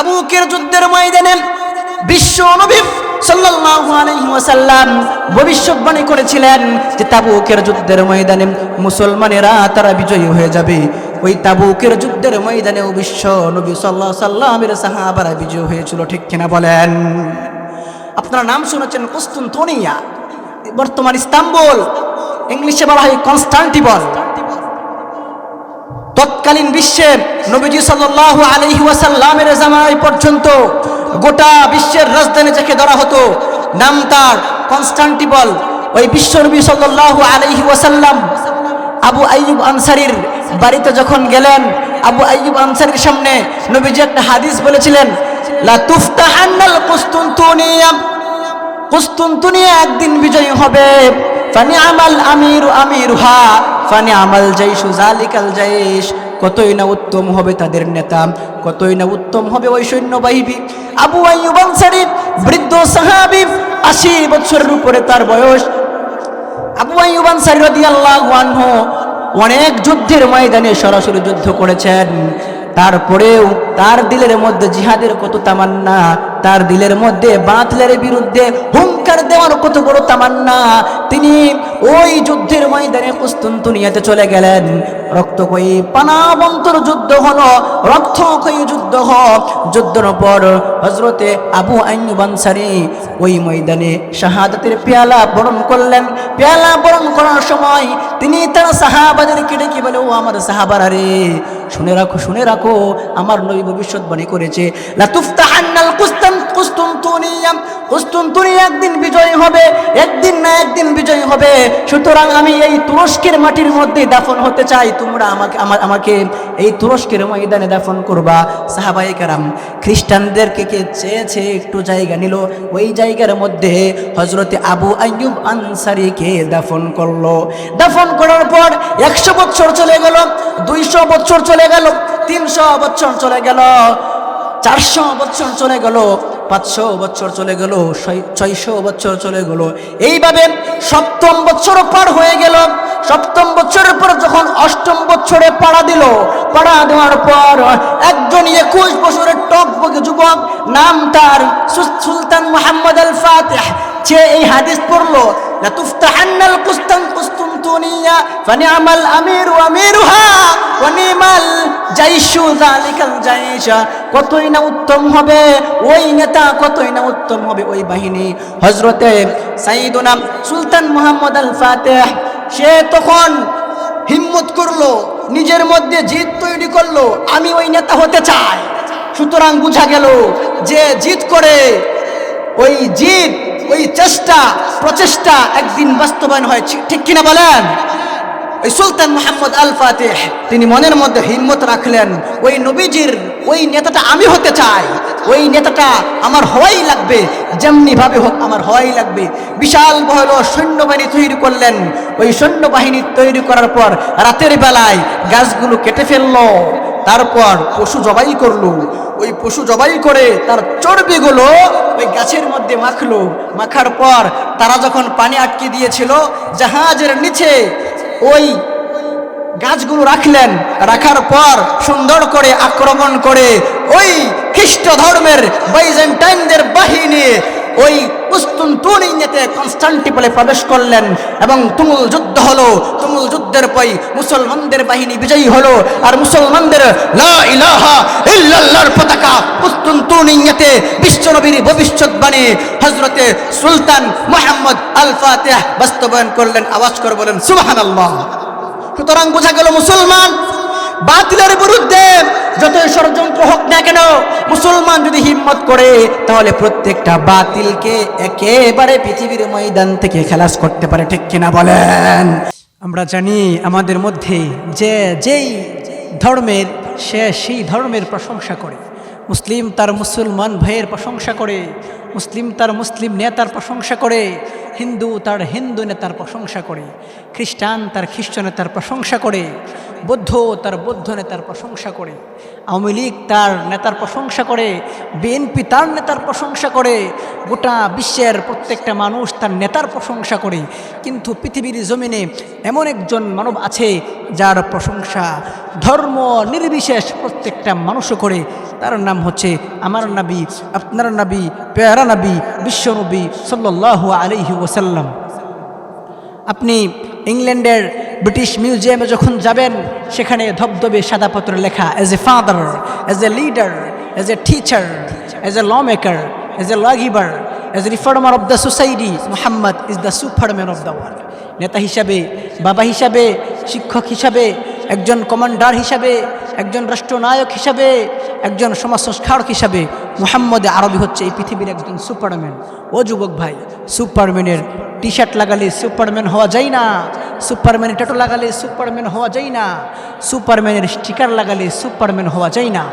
তাবুকের যুদ্ধের ময়দানে বিশ্ব আলাইহি ওয়াসাল্লাম ভবিষ্যৎবাণী করেছিলেন যে তাবুকের যুদ্ধের ময়দানে মুসলমানেরা তারা বিজয়ী হয়ে যাবে। ওই তাবুকের যুদ্ধের ময়দানেও বিশ্ব নবী সাল্লাল্লাহু সাল্লামের সাহাবারা বিজয়ী হয়েছিল, ঠিক কিনা বলেন? আপনারা নাম শুনেছেন কুস্তুনতুনিয়া বর্তমান ইস্তাম্বুল, ইংলিশে বলা হয় কনস্টান্টিবল তৎকালীন বিশ্বের নবীজি সাল্লাল্লাহু আলাইহি ওয়াসাল্লামের জামানায় পর্যন্ত গোটা বিশ্বের রাজধানী যাকে ধরা হতো, নাম তার কনস্টান্টিবল ওই বিশ্ব নবী সাল্লাল্লাহু আলাইহি ওয়াসাল্লাম আবু আইয়ুব আনসারির বাড়িতে যখন গেলেন, আবু আইয়ুব আনসারির সামনে নবীজি একটা হাদিস বলেছিলেন একদিন বিজয়ী হবে। আমির আমির হা ফানি আমাল জাইশু জালিকাল জাইশ। কতই না উত্তম হবে তাদের নেতা, কতই না উত্তম হবে ওই সৈন্যবাহিনী। আবু আইয়ুব আনসারী, বৃদ্ধ সাহাবী, আশি বছরের উপরে তার বয়স। আবু আইয়ুব আনসারী রাদিয়াল্লাহু আনহু অনেক যুদ্ধের ময়দানে সরাসরি যুদ্ধ করেছেন। তারপরেও তার দিলের মধ্যে জিহাদের কত তামান্না, তার দিলের মধ্যে বাতিলের বিরুদ্ধে হুঙ্কার দেওয়ার কত বড় তামান্না। তিনি ওই যুদ্ধের ময়দানে কুস্তুনতুনিয়াতে চলে গেলেন। রক্তকয়ী পানাবন্তর যুদ্ধ হলো রক্তকয়ী যুদ্ধ হোক যুদ্ধের পর হজরতে আবু আইয়ুব আনসারী ওই ময়দানে শাহাদাতের পেয়ালা বরণ করলেন। পেয়ালা বরণ করার সময় তিনি তার সাহাবাদেরকে ডেকে বলে, ও আমার সাহাবারা রে শুনে রাখো শুনে রাখো আমার নবী ভবিষ্যৎ ভবিষ্যৎবাণী করেছে। লাতুফতাহান্নাল কুস্তান একদিন বিজয়ী হবে, একদিন না একদিন বিজয়ী হবে। সুতরাং আমি এই তুরস্কের মাটির মধ্যে দাফন হতে চাই। তোমরা আমাকে আমাকে এই তুরস্কের ময়দানে দাফন করবা। সাহাবাই কারাম, খ্রিস্টানদেরকে কে চেয়েছে একটু জায়গা নিল। ওই জায়গার মধ্যে হজরতে আবু আইয়ুব আনসারিকে দাফন করল। দাফন করার পর একশো বছর চলে গেল, দুইশো বছর চলে গেল, তিনশো বছর চলে গেল, চারশো বছর চলে গেল। পাঁচশো বছর চলে গেল ছয়শো বছর চলে গেল। এইভাবে সপ্তম বছর পার হয়ে গেল। সপ্তম বছরের পর যখন অষ্টম বছরে পাড়া দিল, পাড়া দেওয়ার পর একজন একুশ বছরের টক যুবক, নাম তার সুলতান মোহাম্মদ আল ফাতেহ সে এই হাদিস পড়ল লাতুফতাহান্নাল কুস্তান কুস্তুনতুনিয়া ফানিআমাল আমিরু আমিরুহা ওয়া নিমাল জাইশু যালিকাল জাইশা। কতই না উত্তম হবে, ওই নেতা কতই না উত্তম হবে ওই বাহিনী। হযরতে সাইয়্যিদুনা সুলতান মুহাম্মদ আল ফাতিহ সে তখন হিম্মত করল, নিজের মধ্যে জিত তৈরি করল, আমি ওই নেতা হতে চাই। সুতরাং বুঝা গেল যে জিত করে, ওই জিদ ওই চেষ্টা, প্রচেষ্টা একদিন বাস্তবায়ন হয় ঠিক কিনা বলেন? ওই সুলতান মোহাম্মদ আল ফাতেহ তিনি মনের মধ্যে হিম্মত রাখলেন, ওই নবীজির, ওই নেতাটা আমি হতে চাই। ওই নেতাটা আমার হওয়াই লাগবে যেমনি ভাবে হোক আমার হওয়াই লাগবে। বিশাল বহল সৈন্যবাহিনী তৈরি করলেন। ওই সৈন্যবাহিনী তৈরি করার পর রাতের বেলায় গাছগুলো কেটে ফেলল। তারপর পশু জবাই করল। ওই পশু জবাই করে তার চর্বিগুলো ওই গাছের মধ্যে মাখলো। মাখার পর তারা যখন পানি আটকে দিয়েছিল, জাহাজের নিচে ওই গাছগুলো রাখলেন। রাখার পর সুন্দর করে আক্রমণ করে ওই খ্রিস্ট ধর্মের বাইজেন্টাইনদের বাহিনী ওই কনস্টান্টিপলে প্রবেশ করলেন এবং তুমুল যুদ্ধ হলো। তুমুল যুদ্ধের পর মুসলমানদের বাহিনী বিজয়ী হলো আর মুসলমানদের লা ইলাহা ইল্লাল্লাহর পতাকা উস্তুনতুনিয়াতে বিশ্বনবীর ভবিষ্যৎবাণী হযরতে সুলতান মুহাম্মদ আল বাস্তবায়ন করলেন। আওয়াজ করে বলেন, সুবহানাল্লাহ। সুতরাং বোঝা গেল মুসলমান বাতিলের বিরুদ্ধে যতই ষড়যন্ত্র হোক না কেন, মুসলমান যদি হিম্মত করে, তাহলে প্রত্যেকটা বাতিলকে একেবারে পৃথিবীর ময়দান থেকে খেলাস করতে পারে, ঠিক কিনা বলেন? আমরা জানি আমাদের মধ্যে যে, যেই ধর্মের, সে সেই ধর্মের প্রশংসা করে। মুসলিম তার মুসলমান ভাইয়ের প্রশংসা করে। মুসলিম তার মুসলিম নেতার প্রশংসা করে, হিন্দু তার হিন্দু নেতার প্রশংসা করে, খ্রিস্টান তার খ্রিস্ট নেতার প্রশংসা করে, বৌদ্ধ তার বৌদ্ধ নেতার প্রশংসা করে, আওয়ামী লীগ তার নেতার প্রশংসা করে, বিএনপি তার নেতার প্রশংসা করে, গোটা বিশ্বের প্রত্যেকটা মানুষ তার নেতার প্রশংসা করে। কিন্তু পৃথিবীর জমিনে এমন একজন মানব আছে যার প্রশংসা ধর্ম নির্বিশেষ প্রত্যেকটা মানুষও করে। তার নাম হচ্ছে আমার নাবী, আপনার নাবী, পেয়ারা নাবী বিশ্বনবী সাল্লাহ আলহি ওসাল্লাম আপনি ইংল্যান্ডের ব্রিটিশ মিউজিয়ামে যখন যাবেন, সেখানে ধবধবে সাদা পত্র লেখা as a father as a leader as a teacher as a law maker as a law giver as a reformer of the society Muhammad is the superman of the world নেতা হিসাবে, বাবা হিসাবে, শিক্ষক হিসাবে, একজন কমান্ডার হিসাবে একজন রাষ্ট্রনায়ক হিসাবে, একজন সমাজ সংস্কারক হিসাবে মোহাম্মদ আরবি হচ্ছে এই পৃথিবীর একজন সুপারম্যান। ও যুবক ভাই, সুপারম্যানের টি শার্ট লাগালে সুপারম্যান হওয়া যায় না, সুপারম্যানের ট্যাটু লাগালে সুপারম্যান হওয়া যায় না, সুপারম্যানের স্টিকার লাগালে সুপারম্যান হওয়া যায় না।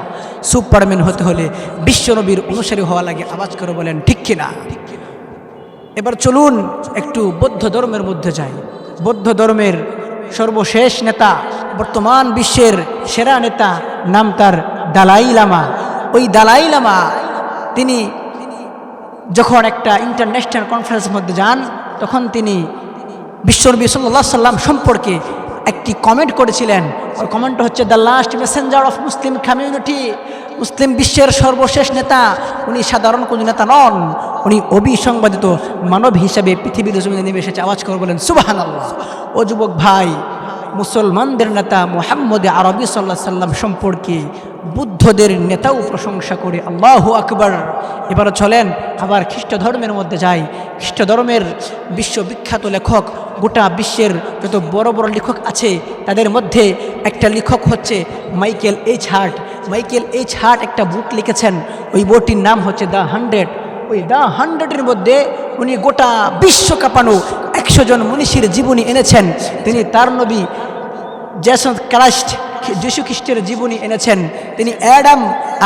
সুপারম্যান হতে হলে বিশ্বনবীর অনুসারী হওয়া লাগে, আওয়াজ করে বলেন, ঠিক কিনা? এবার চলুন একটু বৌদ্ধ ধর্মের মধ্যে যাই। বৌদ্ধ ধর্মের সর্বশেষ নেতা, বর্তমান বিশ্বের সেরা নেতা, নাম তার দালাই লামা। ওই দালাই লামা, তিনি যখন একটা ইন্টারন্যাশনাল কনফারেন্সের মধ্যে যান, তখন তিনি বিশ্বনবী সাল্লাহ সাল্লাম সম্পর্কে একটি কমেন্ট করেছিলেন। ওই কমেন্টটা হচ্ছে the last messenger of Muslim community Muslim বিশ্বের সর্বশেষ নেতা, উনি সাধারণ কোনো নেতা নন, উনি অবিসংবাদিত মানব হিসাবে পৃথিবীর জমিনে নেমে এসেছে। আওয়াজ করে বলেন সুবাহান আল্লাহ ও যুবক ভাই মুসলমানদের নেতা মোহাম্মদ আরবি সাল্লাহ সাল্লাম সম্পর্কে বুদ্ধদের নেতাও প্রশংসা করে, আল্লাহ আকবর। এবার চলেন, আবার খ্রিস্ট ধর্মের মধ্যে যাই। খ্রিস্ট ধর্মের বিশ্ববিখ্যাত লেখক, গোটা বিশ্বের যত বড় বড় লেখক আছে, তাদের মধ্যে একটা লেখক হচ্ছে Michael H Hart. Michael H Hart একটা বুক লিখেছেন, ওই বইটির নাম হচ্ছে দ্য হান্ড্রেড। ওই দ্য হান্ড্রেডের মধ্যে উনি গোটা বিশ্ব কাঁপানো একশো জন মনীষীর জীবনী এনেছেন। তিনি তার নবী জেসন ক্রাইস্ট যীশু খ্রিস্টের জীবনী এনেছেন। তিনি অ্যাডাম,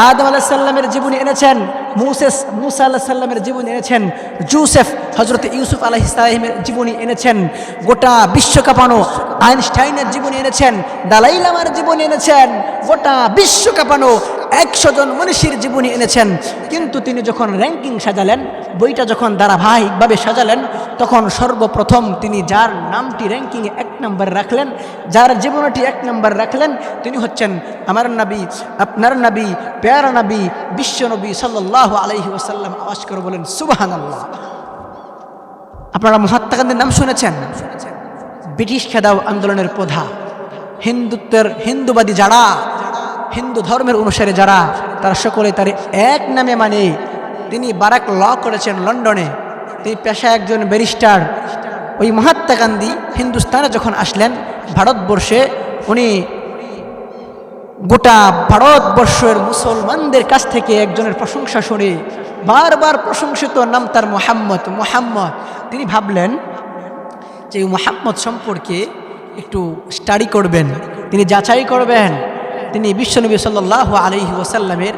আদম আলাহ সাল্লামের জীবনী এনেছেন। মুসেস, মুসা আল্লাহ সাল্লামের জীবনী এনেছেন। জুসেফ হজরত ইউসুফ আলাহ ইসলামের জীবনী এনেছেন। গোটা বিশ্বকাপানো আইনস্টাইনের জীবনী এনেছেন। দালাই লামার জীবনী এনেছেন। গোটা বিশ্বকাপানো একশো জন মনীষীর জীবনী এনেছেন। কিন্তু তিনি যখন র্যাঙ্কিং সাজালেন, বইটা যখন ধারাবাহিকভাবে সাজালেন, তখন সর্বপ্রথম তিনি যার নামটি র্যাঙ্কিংয়ে এক নম্বর রাখলেন, যার জীবনটি এক নম্বর রাখলেন, তিনি হচ্ছেন আমার নবী, আপনার নবী, পেয়ারা নবী, বিশ্ব নবী সাল্লাহ আলহি ওসাল্লাম আওয়াজ করে বলেন সুবাহান আল্লাহ আপনারা মহাত্মা গান্ধীর নাম শুনেছেন? ব্রিটিশ খেদাও আন্দোলনের প্রধা। হিন্দুত্বের হিন্দুবাদী যারা, হিন্দু ধর্মের অনুসারে যারা, তারা সকলে তার এক নামে মানে। তিনি বারাক ল করেছেন লন্ডনে। তিনি পেশায় একজন ব্যারিস্টার। ওই মহাত্মা গান্ধী হিন্দুস্তানে যখন আসলেন, ভারতবর্ষে, উনি গোটা ভারতবর্ষের মুসলমানদের কাছ থেকে একজনের প্রশংসা শুনে বারবার প্রশংসিত নাম তার মোহাম্মদ। মোহাম্মদ, তিনি ভাবলেন যে মোহাম্মদ সম্পর্কে একটু স্টাডি করবেন। তিনি যাচাই করবেন। তিনি বিশ্বনবী সাল্লাহ আলহি ওসাল্লামের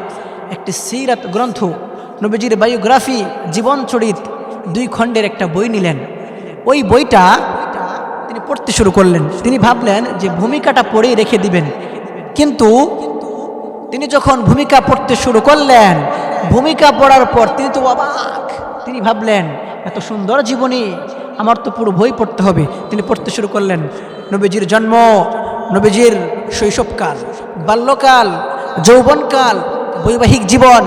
একটি সিরাত গ্রন্থ, নবীজির বায়োগ্রাফি জীবন চরিত দুই খণ্ডের একটা বই নিলেন। ওই বইটা তিনি পড়তে শুরু করলেন। তিনি ভাবলেন যে ভূমিকাটা পড়েই রেখে দিবেন। কিন্তু তিনি যখন ভূমিকা পড়তে শুরু করলেন, ভূমিকা পড়ার পর তিনি তো অবাক। তিনি ভাবলেন, এত সুন্দর জীবনী, আমার তো পুরো বই পড়তে হবে। তিনি পড়তে শুরু করলেন, নবীজির জন্ম, নবীজির শৈশবকাল, বাল্যকাল, যৌবনকাল, বৈবাহিক জীবন,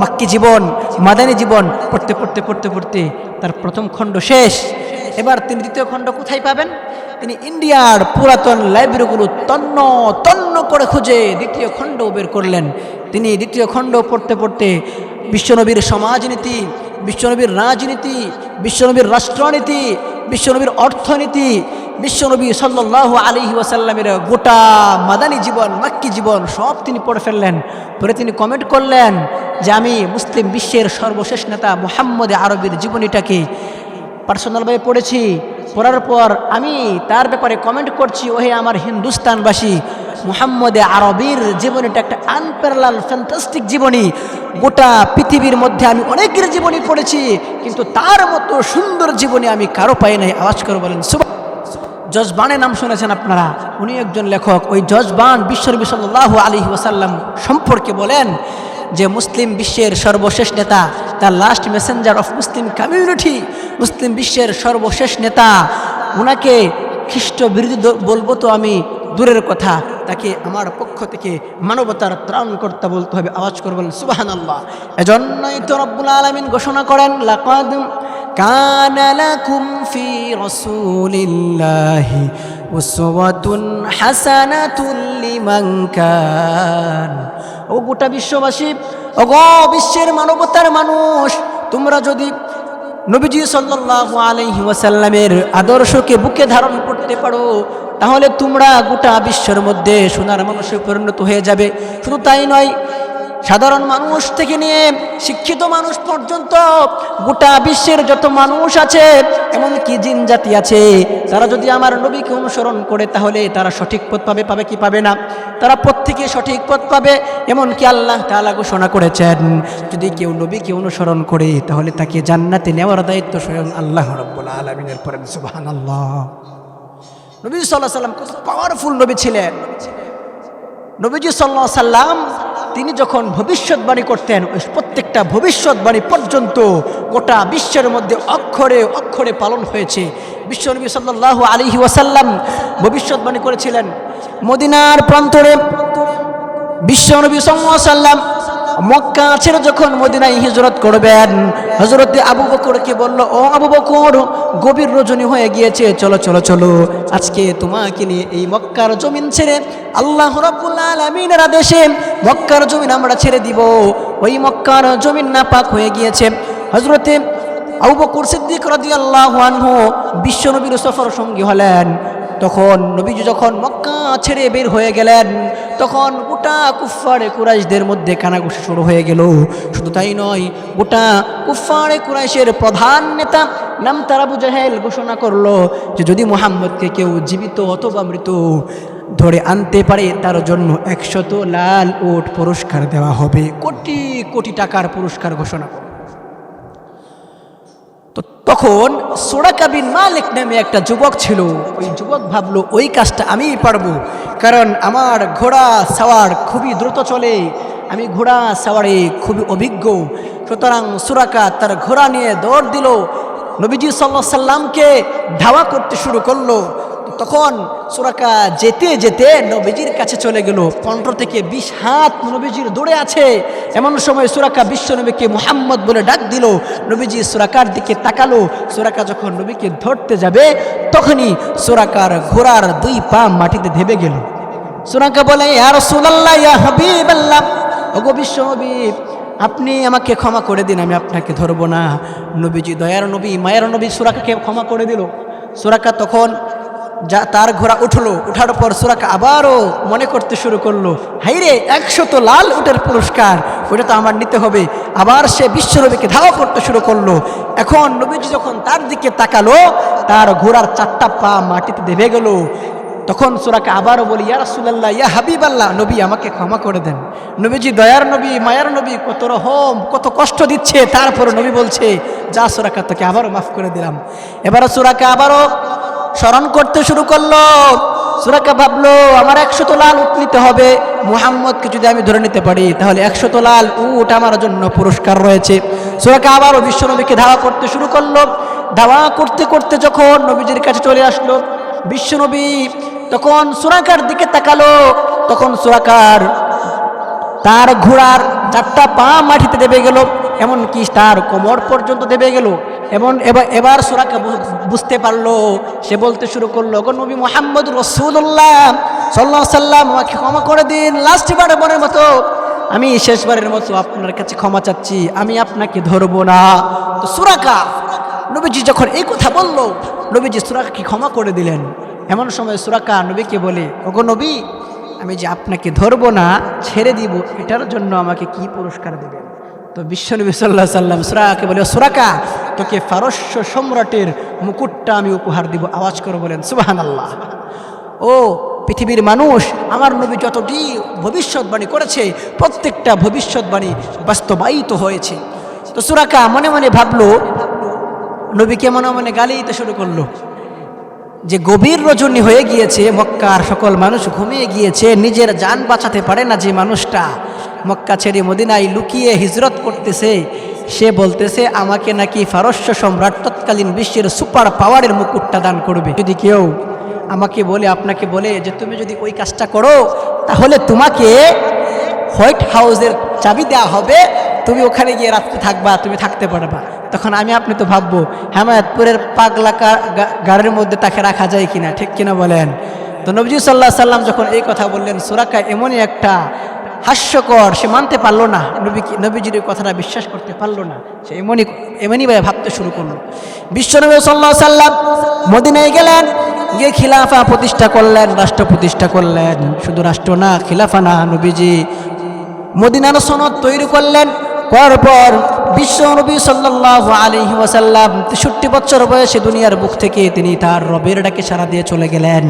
মাক্কি জীবন, মাদানী জীবন। পড়তে পড়তে পড়তে পড়তে তার প্রথম খণ্ড শেষ। এবার তিনি দ্বিতীয় খণ্ড কোথায় পাবেন? তিনি ইন্ডিয়ার পুরাতন লাইব্রেরিগুলো তন্ন তন্ন করে খুঁজে দ্বিতীয় খণ্ড বের করলেন। তিনি দ্বিতীয় খণ্ড পড়তে পড়তে বিশ্বনবীর সমাজনীতি, বিশ্বনবীর রাজনীতি, বিশ্বনবীর রাষ্ট্রনীতি, বিশ্বনবীর অর্থনীতি, বিশ্বনবী সাল্লাহ আলী ওয়াসাল্লামের গোটা মাদানী জীবন, মাক্কি জীবন সব তিনি পড়ে ফেললেন। পরে তিনি কমেন্ট করলেন যে, আমি মুসলিম বিশ্বের সর্বশেষ নেতা মোহাম্মদ আরবের জীবনীটাকে পার্সোনালভাবে পড়েছি। পড়ার পর আমি তার ব্যাপারে কমেন্ট করছি, ওহে আমার হিন্দুস্তানবাসী, মুহাম্মদে আরবির জীবনীটা একটা আনপ্যারালাল ফ্যান্টাস্টিক জীবনী। গোটা পৃথিবীর মধ্যে আমি অনেকের জীবনী পড়েছি, কিন্তু তার মতো সুন্দর জীবনী আমি কারও পাই নাই। আওয়াজ করে বলেন জজবানের নাম শুনেছেন আপনারা? উনি একজন লেখক। ওই জজবান বিশ্বনবী সাল্লাল্লাহু আলী ওয়াসাল্লাম সম্পর্কে বলেন যে মুসলিম বিশ্বের সর্বশেষ নেতা the last messenger of Muslim community Muslim বিশ্বের সর্বশেষ নেতা ওনাকে খ্রিস্ট বিরোধী বলব তো আমি দূরের কথা, তাকে আমার পক্ষ থেকে মানবতার ত্রাণকর্তা বলতে হবে, আওয়াজ করবেন সুবাহান আল্লাহ এজন্যই তো রব্বুল আলমিন ঘোষণা করেন, লাকাদ কানালাকুম ফি রসুলিল্লাহি ও গোটা বিশ্ববাসী অগ বিশ্বের মানবতার মানুষ, তোমরা যদি নবীজি সাল্লাল্লাহু আলাইহি আদর্শকে বুকে ধারণ করতে পারো, তাহলে তোমরা গোটা বিশ্বের মধ্যে সোনার মানুষে পরিণত হয়ে যাবে। শুধু তাই নয় সাধারণ মানুষ থেকে নিয়ে শিক্ষিত মানুষ পর্যন্ত গোটা বিশ্বের যত মানুষ আছে, এমনকি জিন জাতি আছে, তারা যদি আমার নবীকে অনুসরণ করে তাহলে তারা সঠিক পথ পাবে পাবে কি পাবে না? তারা প্রত্যেকে সঠিক পথ পাবে, এমনকি আল্লাহ তাআলা ঘোষণা করেছেন, যদি কেউ নবীকে অনুসরণ করে তাহলে তাকে জান্নাতে নেওয়ার দায়িত্ব স্বয়ং আল্লাহ রব্বুল আলমিনের পরেন, সুবহানাল্লাহ। নবী সাল্লাহ সাল্লাম কত পাওয়ারফুল নবী ছিলেন। নবীজি সাল্লাহ সাল্লাম তিনি যখন ভবিষ্যৎবাণী করতেন প্রত্যেকটা ভবিষ্যৎবাণী পর্যন্ত গোটা বিশ্বের মধ্যে অক্ষরে অক্ষরে পালন হয়েছে। বিশ্বনবী সাল্লাহ আলিহি ওয়াসাল্লাম ভবিষ্যৎবাণী করেছিলেন। মদিনার প্রান্তরে বিশ্বনবী সাল্লাম মক্কা ছেড়ে যখন মদিনায় হিজরত করবেন হজরতে আবু বকরকে বলল, ও আবু বকর, গভীর রজনী হয়ে গিয়েছে, চলো চলো চলো। আজকে তোমাকে নিয়ে এই মক্কার জমিন ছেড়ে আল্লাহ রাব্বুল আলামিনের আদেশে মক্কার জমিন আমরা ছেড়ে দিব। ওই মক্কার জমিন নাপাক হয়ে গিয়েছে। হজরতে আবু বকর সিদ্দিক রাদিয়াল্লাহু আনহু বিশ্বনবীর সফর সঙ্গী হলেন। তখন নবীজি যখন মক্কা ছেড়ে বের হয়ে গেলেন তখন গোটা কুফারে কুরাইশদের মধ্যে কানাঘুষি শুরু হয়ে গেল। শুধু তাই নয়, গোটা কুফারে কুরাইশের প্রধান নেতা নাম তারা বুজাহেল ঘোষণা করল যে যদি মোহাম্মদকে কেউ জীবিত অথবা মৃত ধরে আনতে পারে, তার জন্য একশত লাল ওট পুরস্কার দেওয়া হবে। কোটি কোটি টাকার পুরস্কার ঘোষণা করল। তো তখন সোড়াকাবিন মালিক নামে একটা যুবক ছিল। ওই যুবক ভাবলো, ওই কাজটা আমিই পারব। কারণ আমার ঘোড়া সাওয়ার খুবই দ্রুত চলে। আমি ঘোড়া সাওয়ারে খুবই অভিজ্ঞ। সুতরাং সুরাকা তার ঘোড়া নিয়ে দৌড় দিল। নবীজি সাল্লাহ সাল্লামকে ধাওয়া করতে শুরু করল। তখন সুরাকা যেতে যেতে নবীজির কাছে চলে গেল। পনেরো থেকে বিশ হাত নবীজির দৌড়ে আছে। এমন সময় সুরাকা বিশ্ব নবীকে মুহাম্মদ বলে ডাক দিল। নবীজি সুরাকার দিকে তাকালো। সুরাকা যখন নবীকে ধরতে যাবে, তখনই সুরাকার ঘোড়ার দুই পা মাটিতে ধেবে গেল। সুরাকা বলে আর সুলাল্লাহ ইয়া ওগো বিশ্ব নবী, আপনি আমাকে ক্ষমা করে দিন, আমি আপনাকে ধরবো না। নবীজি দয়ার নবী, মায়ের নবী সুরাকাকে ক্ষমা করে দিল। সুরাকা তখন যা তার ঘোড়া উঠল, উঠার পর সুরাকা আবারও মনে করতে শুরু করল, হাইরে, একশত লাল উটের পুরস্কার ওটা তো আমার নিতে হবে। আবার সে বিশ্বনবীকে ধাওয়া করতে শুরু করল। এখন নবীজি যখন তার দিকে তাকালো, তার ঘোড়ার চারটা পা মাটিতে দেবে গেল। তখন সুরাকে আবারও বলি, ইয়া রাসূলুল্লাহ, ইয়া হাবিব আল্লাহ নবী আমাকে ক্ষমা করে দেন। নবীজি দয়ার নবী, মায়ার নবী, কত রহম, কত কষ্ট দিচ্ছে। তারপরে নবী বলছে, যা সুরাকা, তোকে আবারও মাফ করে দিলাম। এবার সুরাকে আবারও স্মরণ করতে শুরু করল। সুরাকা ভাবলো আমার একশত লাল উট নিতে হবে। মুহাম্মদকে যদি আমি ধরে নিতে পারি, তাহলে একশত লাল উট আমার জন্য পুরস্কার রয়েছে। সুরাকা আবারও বিশ্বনবীকে ধাওয়া করতে শুরু করল। ধাওয়া করতে করতে যখন নবীজির কাছে চলে আসলো বিশ্বনবী তখন সুরাকার দিকে তাকালো। তখন সুরাকার তার ঘোড়ার চারটা পা মাটিতে দেবে গেল, এমনকি তার কোমর পর্যন্ত দেবে গেল। এমন এবার এবার সুরাকা বুঝতে পারল। সে বলতে শুরু করল গো নবী মোহাম্মদ রসুল্লাহ সাল্লাহ সাল্লাম আমাকে ক্ষমা করে দিন। লাস্ট বারের মনের মতো। আমি শেষবারের মতো আপনার কাছে ক্ষমা চাচ্ছি। আমি আপনাকে ধরবো না। তো সুরাকা, নবীজি যখন এই কথা বলল, নবীজি সুরাকাকে ক্ষমা করে দিলেন। এমন সময় সুরাকা নবীকে বলে, ওগো নবী, আমি যে আপনাকে ধরবো না, ছেড়ে দিব, এটার জন্য আমাকে কি পুরস্কার দেবেন? তো বিশ্বনবী সাল্লাহ সাল্লাম সুরাকে বলে সুরাকা, তোকে ফারস্য সম্রাটের মুকুটটা আমি উপহার দিব। আওয়াজ করে বলেন সুবাহান আল্লাহ ও পৃথিবীর মানুষ, আমার নবী যতটি ভবিষ্যৎবাণী করেছে, প্রত্যেকটা ভবিষ্যৎবাণী বাস্তবায়িত হয়েছে। তো সুরাকা মনে মনে ভাবলো, নবীকে মনে মনে গালি দিতে শুরু করল যে গভীর রজনী হয়ে গিয়েছে, মক্কার সকল মানুষ ঘুমিয়ে গিয়েছে, নিজের যান বাঁচাতে পারে না যে মানুষটা। মক্কা ছেড়ে মদিনায় লুকিয়ে হিজরত করতেছে, সে বলতেছে, আমাকে নাকি ফারস্য সম্রাট তৎকালীন বিশ্বের সুপার পাওয়ারের মুকুটটা দান করবে। যদি কেউ আমাকে বলে, আপনাকে বলে যে, তুমি যদি ওই কাজটা করো, তাহলে তোমাকে হোয়াইট হাউসের চাবি দেওয়া হবে। তুমি ওখানে গিয়ে রাত্রে থাকবা, তুমি থাকতে পারবা। তখন আমি, আপনি তো ভাববো, হেমায়তপুরের পাগলাকা গাড়ির মধ্যে তাকে রাখা যায় কিনা, ঠিক কিনা বলেন? তো নবজি সাল্লাহ সাল্লাম যখন এই কথা বললেন সুরাকা এমনই একটা হাস্যকর, সে মানতে পারল না। নবী নবীজির কথাটা বিশ্বাস করতে পারল না। সে এমনই ভাবে ভাবতে শুরু করল। বিশ্বনবী সাল্লাহ সাল্লাম মদিনায় গেলেন, গিয়ে খিলাফা প্রতিষ্ঠা করলেন, রাষ্ট্র প্রতিষ্ঠা করলেন। শুধু রাষ্ট্র না, খিলাফা না, নবীজি মদিনার সনদ তৈরি করলেন। করার পর বিশ্ব নবী সাল্লাহ আলহি ওয়াসাল্লাম তেষট্টি বছর বয়সে দুনিয়ার বুক থেকে তিনি তার রবের ডাকে সারা দিয়ে চলে গেলেন।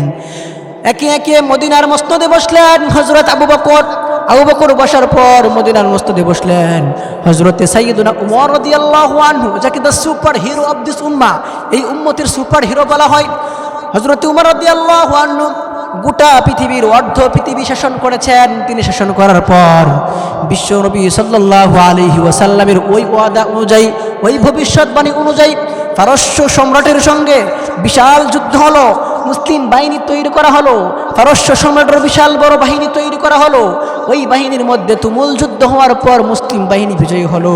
একে একে মদিনার মস্তদে বসলেন হজরত আবু বকর। আবু বকর বসার পর মদিনার মস্তদে বসলেন। হজরতে সাইয়দুনা উমর রাদিয়াল্লাহু আনহু, যাকে the super hero of this উম্মা, এই উম্মতের সুপার হিরো বলা হয়। হজরত উমর রাদিয়াল্লাহু আনহু গোটা পৃথিবীর অর্ধ পৃথিবী শাসন করেছেন। তিনি শাসন করার পর বিশ্ব নবী সাল্লাল্লাহু আলাইহি ওয়াসাল্লামের ওই ওয়াদা অনুযায়ী, ওই ভবিষ্যৎবাণী অনুযায়ী ফারস্য সম্রাটের সঙ্গে বিশাল যুদ্ধ হলো। মুসলিম বাহিনী তৈরি করা হলো ফারস্য সম্রাটের বিশাল বড় বাহিনী তৈরি করা হলো, ওই বাহিনীর মধ্যে তুমুল যুদ্ধ হওয়ার পর মুসলিম বাহিনী বিজয়ী হলো।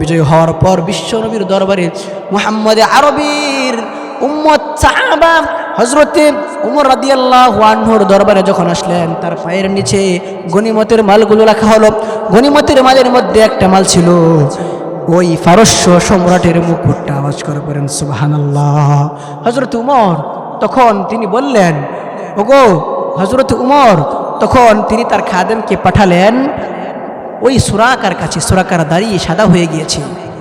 বিজয়ী হওয়ার পর বিশ্ব নবীর দরবারে মোহাম্মদ আরবির উম্মত সাহাবা হজরতে উমর রাদিয়াল্লাহু আনহুর দরবারে যখন আসলেন, তার পায়ের নিচে গনিমতের মালগুলো রাখা হলো। গনিমতের মালের মধ্যে একটা মাল ছিল, ওই ফারস্য সম্রাটের মুকুটটা। আওয়াজ করে পড়েন সুবহানাল্লাহ। হজরত উমর তখন তিনি বললেন, ওগো হজরত উমর, তখন তিনি তার খাদেমকে পাঠালেন। ওই সুরাকার কাছে, সুরাকার দাঁড়িয়ে সাদা হয়ে গিয়েছে,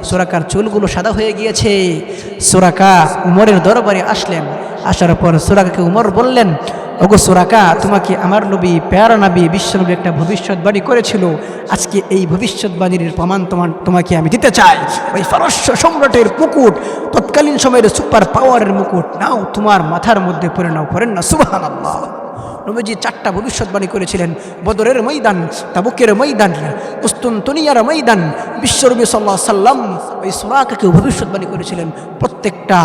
সুরাকার চুলগুলো সাদা হয়ে গিয়েছে। সুরাকা উমরের দরবারে আসলেন, আসার পর সুরাকাকে উমর বললেন ওগো সুরাকা, তোমাকে আমার নবী, প্যারা নবী বিশ্বনবী একটা ভবিষ্যৎবাণী করেছিল। আজকে এই ভবিষ্যৎবাণীর প্রমাণ তোমার, তোমাকে আমি দিতে চাই। ওই ফারস্য সম্রাটের মুকুট, তৎকালীন সময়ের সুপার পাওয়ারের মুকুট, নাও তোমার মাথার মধ্যে পরে নাও পড়েন না সুবাহান আল্লাহ নবীজি চারটা ভবিষ্যৎবাণী করেছিলেন। বদরের ময়দান, তাবুকের ময়দান কুস্তুনতুনিয়ার ময়দান বিশ্বরবী সাল্লাহ সাল্লাম ওই সোনাকাকে ভবিষ্যৎবাণী করেছিলেন। প্রত্যেকটা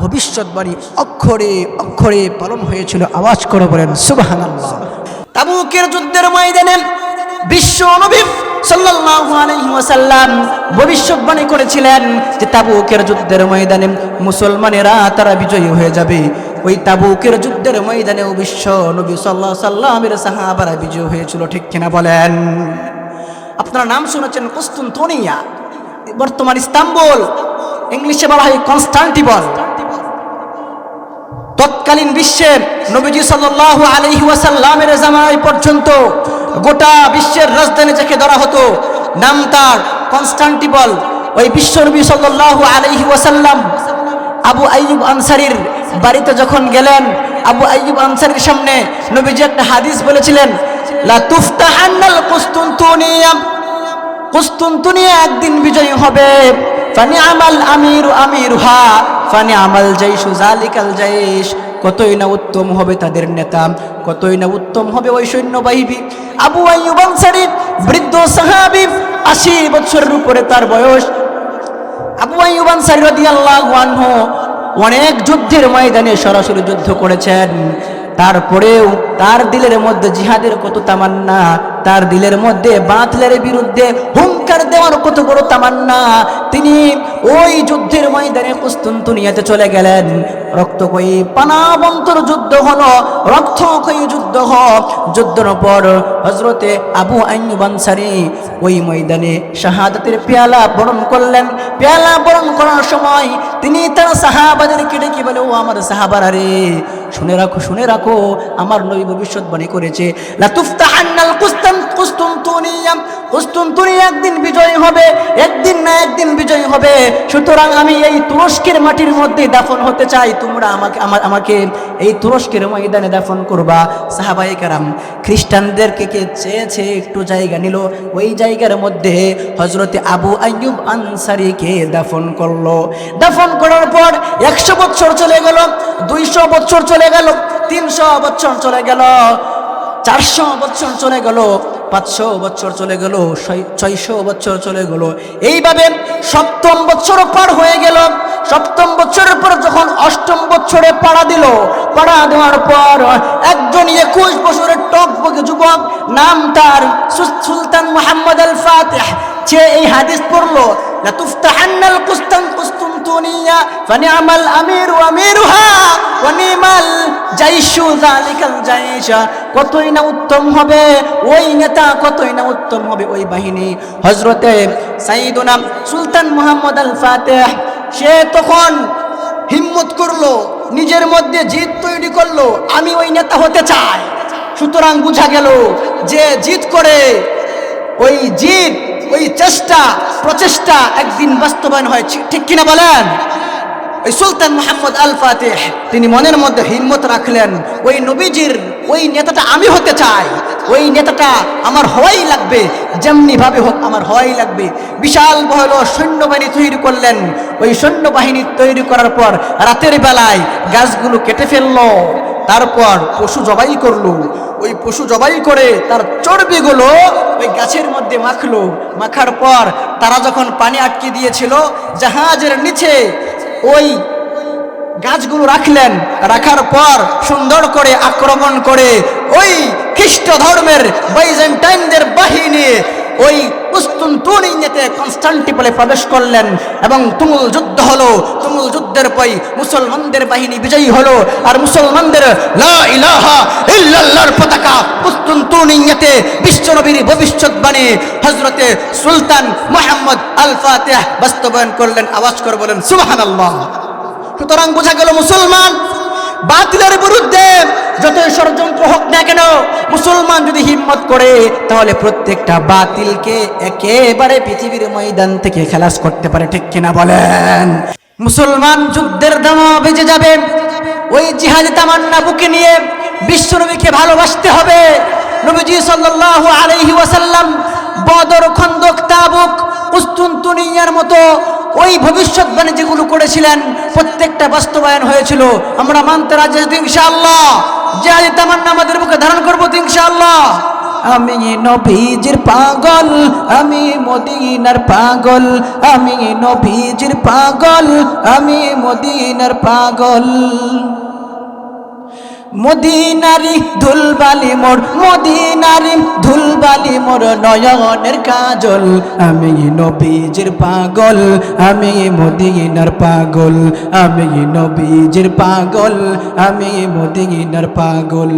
ভবিষ্যৎবাণী অক্ষরে অক্ষরে পালন হয়েছিল। আওয়াজ করে বলেন সুবাহান তাবুকের যুদ্ধের ময়দানে বিশ্ব আলাইহি ওয়াসাল্লাম ভবিষ্যৎবাণী করেছিলেন যে তাবুকের যুদ্ধের ময়দানে মুসলমানেরা তারা বিজয়ী হয়ে যাবে। ওই তাবুকের যুদ্ধের ময়দানে বিশ্ব নবী সাল্লাহ সাল্লামের সাহাবারা বিজয় হয়েছিল, ঠিক কিনা বলেন? আপনারা নাম শুনেছেন কুস্তুনতনিয়া বর্তমান ইস্তাম্বুল, ইংলিশে বলা হয় কনস্টান্টিবল তৎকালীন বিশ্বের নবীজি সাল্লাল্লাহু আলাইহি ওয়াসাল্লামের জামানায় পর্যন্ত গোটা বিশ্বের রাজধানী যাকে ধরা হতো, নাম তার কনস্টান্টিবল ওই বিশ্বনবী সাল্লাল্লাহু আলাইহি ওয়াসাল্লাম আবু আইয়ুব আনসারির বাড়িতে যখন গেলেন, আবু আইয়ুব আনসারির সামনে নবীজি একটা হাদিস বলেছিলেন, লা তুফতাহান্নাল কুস্তুনতুনিয়া কুস্তুনতুনিয়া একদিন বিজয়ী হবে। ফানি আমাল আমির আমির হা ফানি আমাল জাইশু জালিকাল জাইশ। কতই না উত্তম হবে তাদের নেতা, কতই না উত্তম হবে ওই সৈন্যবাহিনী। আবু আইয়ুব আনসারী, বৃদ্ধ সাহাবী, আশি বছরের উপরে তার বয়স। আবু আইয়ুব আনসারী রাদিয়াল্লাহু আনহু অনেক যুদ্ধের ময়দানে সরাসরি যুদ্ধ করেছেন। তারপরেও তার দিলের মধ্যে জিহাদের কত তামান্না তার দিলের মধ্যে, বাতিলের বিরুদ্ধে হুঙ্কার দেওয়ার কত বড় তামান্না। তিনি ওই যুদ্ধের ময়দানে কুস্তুনতুনিয়াতে চলে গেলেন। রক্তকয়ী পানাবন্তর যুদ্ধ হলো রক্তকয়ী যুদ্ধ হ। যুদ্ধের পর হজরতে আবু আইয়ুব আনসারী ওই ময়দানে শাহাদাতের পেয়ালা বরণ করলেন। পেয়ালা বরণ করার সময় তিনি তার সাহাবাদের কেটে কি বলে, ও আমার সাহাবারা রে শুনে রাখো শুনে রাখো। আমার নবী ভবিষ্যৎবাণী করেছে লাতুফতাহান্নাল কুস্তান কুস্তুনতুনিয়া কুস্তুনতুনিয়া একদিন বিজয় হবে, একদিন না একদিন বিজয় হবে। সুতরাং আমি এই তুরস্কের মাটির মধ্যে দাফন হতে চাই। তোমরা আমাকে, আমার, আমাকে এই তুরস্কের ময়দানে দাফন করবা। সাহাবাই কারাম, খ্রিস্টানদেরকে কে চেয়েছে একটু জায়গা নিল। ওই জায়গার মধ্যে হজরতে আবু আইয়ুব আনসারিকে দাফন করল। দাফন করার পর একশো বছর চলে গেল, দুইশো বছর চলে গেল, তিনশো বছর চলে গেল, চারশো বছর চলে গেল। পাঁচশো বছর চলে গেল ছয়শো বছর চলে গেল। এইভাবে সপ্তম বছর পার হয়ে গেল। সপ্তম বছরের পর যখন অষ্টম বছরে পাড়া দিল, পাড়া দেওয়ার পর একজন একুশ বছরের টক যুবক, নাম তার সুলতান মোহাম্মদ আল ফাতেহ সে এই হাদিস পড়ল লাতুফতাহান্নাল কুস্তান কুস্তুনতুনিয়া ফানিআমাল আমিরু আমিরুহা, ওয়ানিমাল জাইশু যালিকাল জাইশা। কতই না উত্তম হবে ওই নেতা, কতই না উত্তম হবে ওই বাহিনী। হযরতে সাইদুনা সুলতান মোহাম্মদ আল ফাতেহ সে তখন হিম্মত করল, নিজের মধ্যে জিদ তৈরি করল, আমি ওই নেতা হতে চাই। সুতরাং বুঝা গেল যে জিদ করে ওই জিদ, ওই চেষ্টা, প্রচেষ্টা একদিন বাস্তবায়ন হয়। ঠিক কিনা বলেন? ওই সুলতান মোহাম্মদ আল ফাতেহ তিনি মনের মধ্যে হিম্মত রাখলেন, ওই নবীজির, ওই নেতাটা আমি হতে চাই। ওই নেতাটা আমার হওয়াই লাগবে যেমনি ভাবে হোক আমার হওয়াই লাগবে। বিশাল বহল সৈন্যবাহিনী তৈরি করলেন। ওই সৈন্যবাহিনী তৈরি করার পর রাতের বেলায় গাছগুলো কেটে ফেলল। তারপর পশু জবাই করল। ওই পশু জবাই করে তার চর্বিগুলো ওই গাছের মধ্যে মাখলো। মাখার পর তারা যখন পানি আটকে দিয়েছিল, জাহাজের নিচে ওই গাছগুলো রাখলেন। রাখার পর সুন্দর করে আক্রমণ করে ওই খ্রিস্ট ধর্মের বাইজেন্টাইনদের বাহিনী ওই কুস্তুনতুনিয়াতে কনস্টান্টিপলে প্রবেশ করলেন এবং তুমুল যুদ্ধ হলো। তুমুল যুদ্ধের পর মুসলমানদের বাহিনী বিজয়ী হলো আর মুসলমানদের লা ইলাহা ইল্লাল্লাহর পতাকা কুস্তুনতুনিয়াতে বিশ্বনবীর ভবিষ্যৎবাণী হযরতে সুলতান মুহাম্মদ আল ফাতিহ বাস্তবায়ন করলেন, আওয়াজ করে বলেন, সুবহানাল্লাহ। সুতরাং বোঝা গেল মুসলমান বাতিলের বিরুদ্ধে যতই ষড়যন্ত্র হোক না কেন, মুসলমান যদি হিম্মত করে, তাহলে প্রত্যেকটা বাতিলকে একেবারে পৃথিবীর ময়দান থেকে খেলাস করতে পারে, ঠিক কিনা বলেন? মুসলমান যুদ্ধের দামা বেজে যাবে, ওই জিহাদি তামান্না বুকে নিয়ে বিশ্বনবীকে ভালোবাসতে হবে। নবীজি সাল্লাল্লাহু আলাইহি ওয়াসাল্লাম বদর খন্দক তাবুক কুস্তুনতুনিয়ার মতো ওই ভবিষ্যৎবাণী যেগুলো করেছিলেন, প্রত্যেকটা বাস্তবায়ন হয়েছিল। আমরা মানতে রাজি ইনশাআল্লাহ। যে আজ তামান্না আমাদের মুখে ধারণ করব ইনশাআল্লাহ। আমি নবীজির পাগল, আমি মদিনার পাগল, আমি নবীজির পাগল, আমি মদিনার পাগল। মদিনারি ধুলবালি মোর, মদিনারি ধুলবালি মোর নয়নের কাজল। আমি নবীজির পাগল, আমি মদিনার পাগল, আমি নবীজির পাগল, আমি মদিনার পাগল।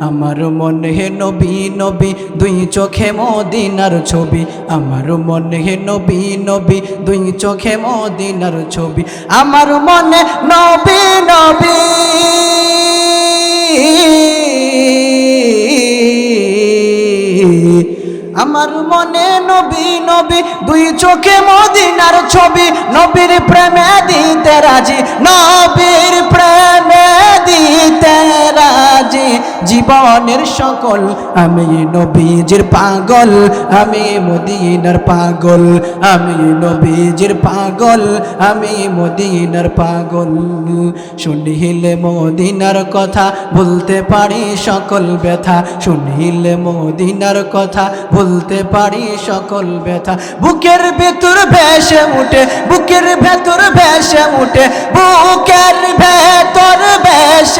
আমার মনে হে নবী নবী, দুই চোখে মদিনার ছবি। আমার মনে হে নবী নবী, দুই চোখে মদিনার ছবি। আমার মনে নবী নবী আমার মনে নবী নবী, দুই চোখে মদিনার ছবি। নবীর প্রেমে দিতে রাজি, নবীর প্রেমে দিতে রাজি। জীবনের সকল, আমি নবীজির পাগল, আমি মদিনার পাগল, আমি নবীজির পাগল, আমি মদিনার পাগল। শুনিলে মদিনার কথা বলতে পারি সকল ব্যথা শুনিলে মদিনার কথা বলতে পারি সকল ব্যথা। বুকের ভেতর ভেসে উঠে, বুকের ভেতর ভেসে উঠে, বুকের ভেতর ভেসে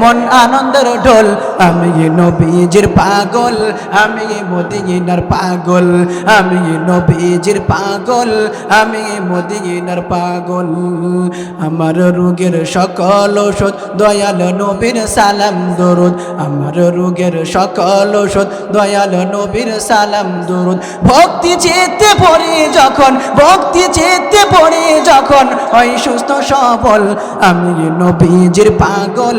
মন আনন্দের ঢোল, আমি নবীজির পাগল, আমি মদিনার পাগল, আমি নবীজির পাগল, আমি মদিনার পাগল। আমার রোগের সকল ওষুধ, দয়াল নবীর সালাম, দরুদ। আমার রোগের সকল ওষুধ, দয়াল নবীর সালাম, দরুদ। ভক্তি চেতে পড়ি যখন, ভক্তি চেতে পড়ি যখন, হয় সুস্থ সবল। আমি নবীজির পাগল